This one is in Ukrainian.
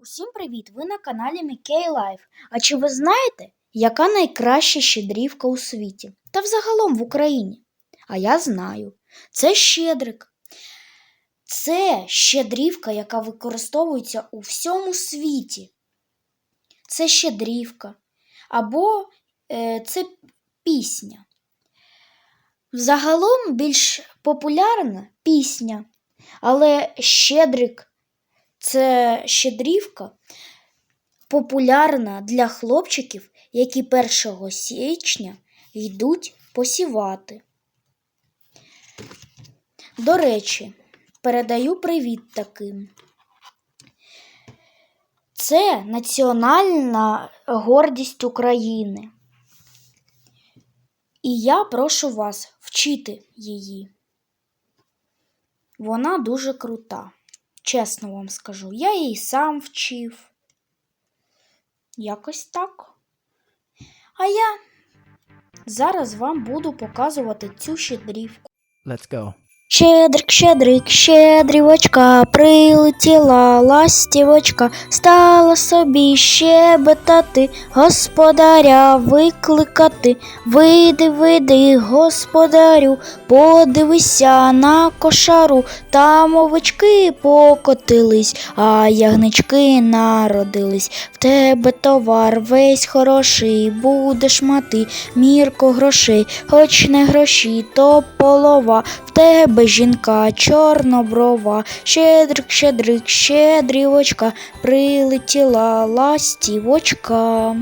Усім привіт! Ви на каналі Мікей Лайф. А чи ви знаєте, яка найкраща щедрівка у світі? Та взагалом в Україні? А я знаю. Це щедрик. Це щедрівка, яка використовується у всьому світі. Це щедрівка. Або е, це пісня. Взагалом більш популярна пісня, але щедрик це щедрівка популярна для хлопчиків, які 1 січня йдуть посівати. До речі, передаю привіт таким. Це національна гордість України. І я прошу вас вчити її. Вона дуже крута. Чесно вам скажу, я її сам вчив. Якось так. А я зараз вам буду показувати цю щедрівку. Let's go. Щедрик, щедрик, щедрівочка, прилетіла ластівочка, стала собі щебетати, господаря викликати. Вийди, вийди, господарю, подивися на кошару, там овечки покотились, а ягнички народились. В тебе товар весь хороший, будеш мати мірку грошей, хоч не гроші, то полова. В тебе жінка чорноброва, щедрик, щедрик, щедрівочка, прилетіла ластівочка.